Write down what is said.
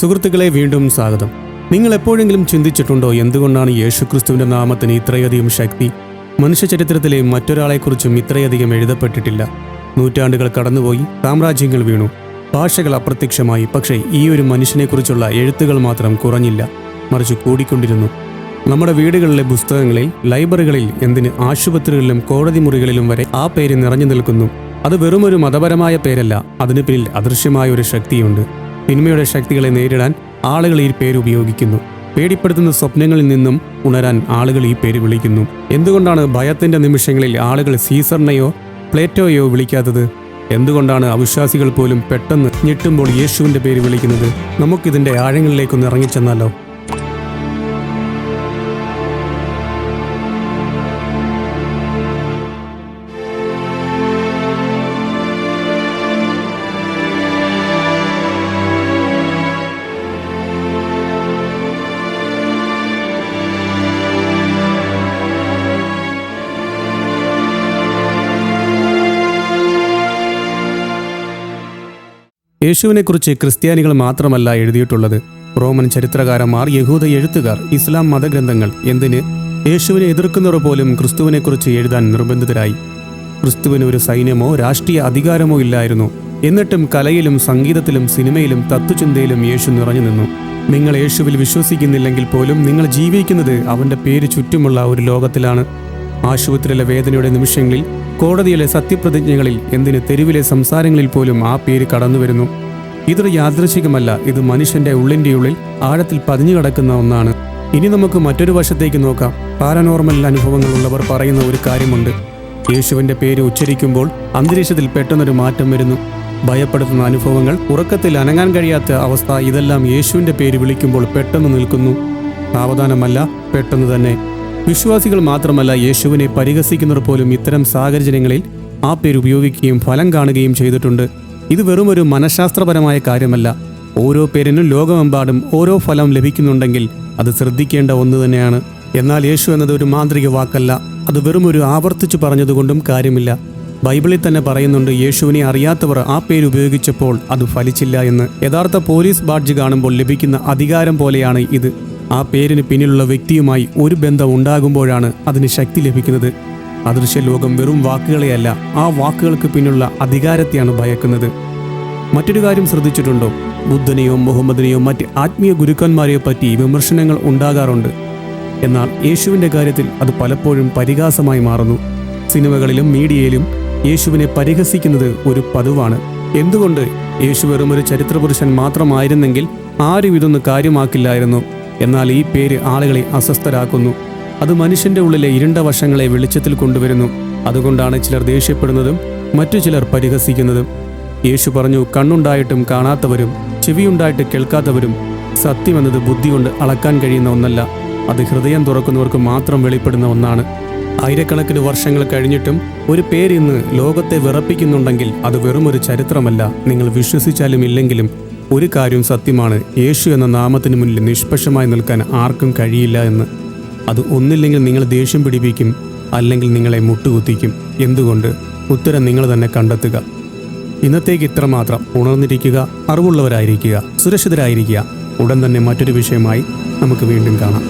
സുഹൃത്തുക്കളെ വീണ്ടും സ്വാഗതം. നിങ്ങൾ എപ്പോഴെങ്കിലും ചിന്തിച്ചിട്ടുണ്ടോ എന്തുകൊണ്ടാണ് യേശുക്രിസ്തുവിന്റെ നാമത്തിന് ഇത്രയധികം ശക്തി? മനുഷ്യചരിത്രത്തിലെ മറ്റൊരാളെക്കുറിച്ചും ഇത്രയധികം എഴുതപ്പെട്ടിട്ടില്ല. നൂറ്റാണ്ടുകൾ കടന്നുപോയി സാമ്രാജ്യങ്ങൾ വീണു. ഭാഷകൾ അപ്രത്യക്ഷമായി പക്ഷേ ഈ ഒരു മനുഷ്യനെക്കുറിച്ചുള്ള എഴുത്തുകൾ മാത്രം കുറഞ്ഞില്ല. മറിച്ച് കൂടിക്കൊണ്ടിരുന്നു. നമ്മുടെ വീടുകളിലെ പുസ്തകങ്ങളിൽ ലൈബ്രറികളിൽ എന്തിന് ആശുപത്രികളിലും കോടതി മുറികളിലും വരെ ആ പേര് നിറഞ്ഞു നിൽക്കുന്നു. അത് വെറുമൊരു മതപരമായ പേരല്ല അതിന് പിന്നിൽ അദൃശ്യമായ ഒരു ശക്തിയുണ്ട്. തിന്മയുടെ ശക്തികളെ നേരിടാൻ ആളുകൾ ഈ പേര് ഉപയോഗിക്കുന്നു. പേടിപ്പെടുത്തുന്ന സ്വപ്നങ്ങളിൽ നിന്നും ഉണരാൻ ആളുകൾ ഈ പേര് വിളിക്കുന്നു. എന്തുകൊണ്ടാണ് ഭയത്തിന്റെ നിമിഷങ്ങളിൽ ആളുകൾ സീസറിനെയോ പ്ലേറ്റോയോ വിളിക്കാത്തത്? എന്തുകൊണ്ടാണ് അവിശ്വാസികൾ പോലും പെട്ടെന്ന് ഞെട്ടുമ്പോൾ യേശുവിന്റെ പേര് വിളിക്കുന്നത്? നമുക്കിതിന്റെ ആഴങ്ങളിലേക്കൊന്ന് ഇറങ്ങിച്ചെന്നാലോ? യേശുവിനെക്കുറിച്ച് ക്രിസ്ത്യാനികൾ മാത്രമല്ല എഴുതിയിട്ടുള്ളത്. റോമൻ ചരിത്രകാരന്മാർ യഹൂദ എഴുത്തുകാർ ഇസ്ലാം മതഗ്രന്ഥങ്ങൾ എന്തിന് യേശുവിനെ എതിർക്കുന്നവർ പോലും ക്രിസ്തുവിനെക്കുറിച്ച് എഴുതാൻ നിർബന്ധിതരായി? ക്രിസ്തുവിന് ഒരു സൈന്യമോ രാഷ്ട്രീയ അധികാരമോ ഇല്ലായിരുന്നു. എന്നിട്ടും കലയിലും സംഗീതത്തിലും സിനിമയിലും തത്വചിന്തയിലും യേശു നിറഞ്ഞു നിന്നു. നിങ്ങൾ യേശുവിൽ വിശ്വസിക്കുന്നില്ലെങ്കിൽ പോലും നിങ്ങൾ ജീവിക്കുന്നത് അവന്റെ പേര് ചുറ്റുമുള്ള ഒരു ലോകത്തിലാണ്. ആശുപത്രിയിലെ വേദനയുടെ നിമിഷങ്ങളിൽ കോടതിയിലെ സത്യപ്രതിജ്ഞകളിൽ എന്തിന് തെരുവിലെ സംസാരങ്ങളിൽ പോലും ആ പേര് കടന്നു വരുന്നു. ഇതൊരു യാദൃശികമല്ല ഇത് മനുഷ്യന്റെ ഉള്ളിന്റെ ഉള്ളിൽ ആഴത്തിൽ പതിഞ്ഞു കിടക്കുന്ന ഒന്നാണ്. ഇനി നമുക്ക് മറ്റൊരു വശത്തേക്ക് നോക്കാം. പാരനോർമൽ അനുഭവങ്ങൾ ഉള്ളവർ പറയുന്ന ഒരു കാര്യമുണ്ട്. യേശുവിന്റെ പേര് ഉച്ചരിക്കുമ്പോൾ അന്തരീക്ഷത്തിൽ പെട്ടെന്നൊരു മാറ്റം വരുന്നു. ഭയപ്പെടുത്തുന്ന അനുഭവങ്ങൾ ഉറക്കത്തിൽ അനങ്ങാൻ കഴിയാത്ത അവസ്ഥ ഇതെല്ലാം യേശുവിന്റെ പേര് വിളിക്കുമ്പോൾ പെട്ടെന്ന് നിൽക്കുന്നു. സാവധാനമല്ല പെട്ടെന്ന് തന്നെ. വിശ്വാസികൾ മാത്രമല്ല യേശുവിനെ പരിഹസിക്കുന്നവർ പോലും ഇത്തരം സാഹചര്യങ്ങളിൽ ആ പേര് ഉപയോഗിക്കുകയും ഫലം കാണുകയും ചെയ്തിട്ടുണ്ട്. ഇത് വെറുമൊരു മനഃശാസ്ത്രപരമായ കാര്യമല്ല. ഓരോ പേരിനും ലോകമെമ്പാടും ഓരോ ഫലം ലഭിക്കുന്നുണ്ടെങ്കിൽ അത് ശ്രദ്ധിക്കേണ്ട ഒന്ന് തന്നെയാണ്. എന്നാൽ യേശു എന്നത് ഒരു മാന്ത്രിക വാക്കല്ല. അത് വെറുമൊരു ആവർത്തിച്ചു പറഞ്ഞതുകൊണ്ടും കാര്യമില്ല. ബൈബിളിൽ തന്നെ പറയുന്നുണ്ട് യേശുവിനെ അറിയാത്തവർ ആ പേര് ഉപയോഗിച്ചപ്പോൾ അത് ഫലിച്ചില്ല എന്ന്. യഥാർത്ഥ പോലീസ് ബാഡ്ജ് കാണുമ്പോൾ ലഭിക്കുന്ന അധികാരം പോലെയാണ് ഇത്. ആ പേരിന് പിന്നിലുള്ള വ്യക്തിയുമായി ഒരു ബന്ധം ഉണ്ടാകുമ്പോഴാണ് അതിന് ശക്തി ലഭിക്കുന്നത്. അദൃശ്യ ലോകം വെറും വാക്കുകളെയല്ല ആ വാക്കുകൾക്ക് പിന്നിലുള്ള അധികാരത്തെയാണ് ഭയക്കുന്നത്. മറ്റൊരു കാര്യം ശ്രദ്ധിച്ചിട്ടുണ്ടോ? ബുദ്ധനെയോ മുഹമ്മദിനെയോ മറ്റ് ആത്മീയ ഗുരുക്കന്മാരെയോ പറ്റി വിമർശനങ്ങൾ ഉണ്ടാകാറുണ്ട്. എന്നാൽ യേശുവിന്റെ കാര്യത്തിൽ അത് പലപ്പോഴും പരിഹാസമായി മാറുന്നു. സിനിമകളിലും മീഡിയയിലും യേശുവിനെ പരിഹസിക്കുന്നത് ഒരു പതിവാണ്. എന്തുകൊണ്ട്? യേശു വെറുമൊരു ചരിത്രപുരുഷൻ മാത്രമായിരുന്നെങ്കിൽ ആരും ഇതൊന്ന് കാര്യമാക്കില്ലായിരുന്നു. എന്നാൽ ഈ പേര് ആളുകളെ അസ്വസ്ഥരാക്കുന്നു. അത് മനുഷ്യന്റെ ഉള്ളിലെ ഇരുണ്ട വശങ്ങളെ വെളിച്ചത്തിൽ കൊണ്ടുവരുന്നു. അതുകൊണ്ടാണ് ചിലർ ദേഷ്യപ്പെടുന്നതും മറ്റു ചിലർ പരിഹസിക്കുന്നതും. യേശു പറഞ്ഞു കണ്ണുണ്ടായിട്ടും കാണാത്തവരും ചെവിയുണ്ടായിട്ട് കേൾക്കാത്തവരും സത്യമെന്നത് ബുദ്ധി കൊണ്ട് അളക്കാൻ കഴിയുന്ന ഒന്നല്ല. അത് ഹൃദയം തുറക്കുന്നവർക്ക് മാത്രം വെളിപ്പെടുന്ന ഒന്നാണ്. ആയിരക്കണക്കിന് വർഷങ്ങൾ കഴിഞ്ഞിട്ടും ഒരു പേര് ഇന്ന് ലോകത്തെ വിറപ്പിക്കുന്നുണ്ടെങ്കിൽ അത് വെറുമൊരു ചരിത്രമല്ല. നിങ്ങൾ വിശ്വസിച്ചാലും ഇല്ലെങ്കിലും ഒരു കാര്യം സത്യമാണ്. യേശു എന്ന നാമത്തിന് മുന്നിൽ നിഷ്പക്ഷമായി നിൽക്കാൻ ആർക്കും കഴിയില്ല എന്ന്. അത് ഒന്നില്ലെങ്കിൽ നിങ്ങൾ ദേഷ്യം പിടിപ്പിക്കും അല്ലെങ്കിൽ നിങ്ങളെ മുട്ടുകുത്തിക്കും. എന്തുകൊണ്ട്? ഉത്തരം നിങ്ങൾ തന്നെ കണ്ടെത്തുക. ഇന്നത്തേക്ക് ഇത്രമാത്രം ഉണർന്നിരിക്കുക അറിവുള്ളവരായിരിക്കുക സുരക്ഷിതരായിരിക്കുക. ഉടൻ തന്നെ മറ്റൊരു വിഷയമായി നമുക്ക് വീണ്ടും കാണാം.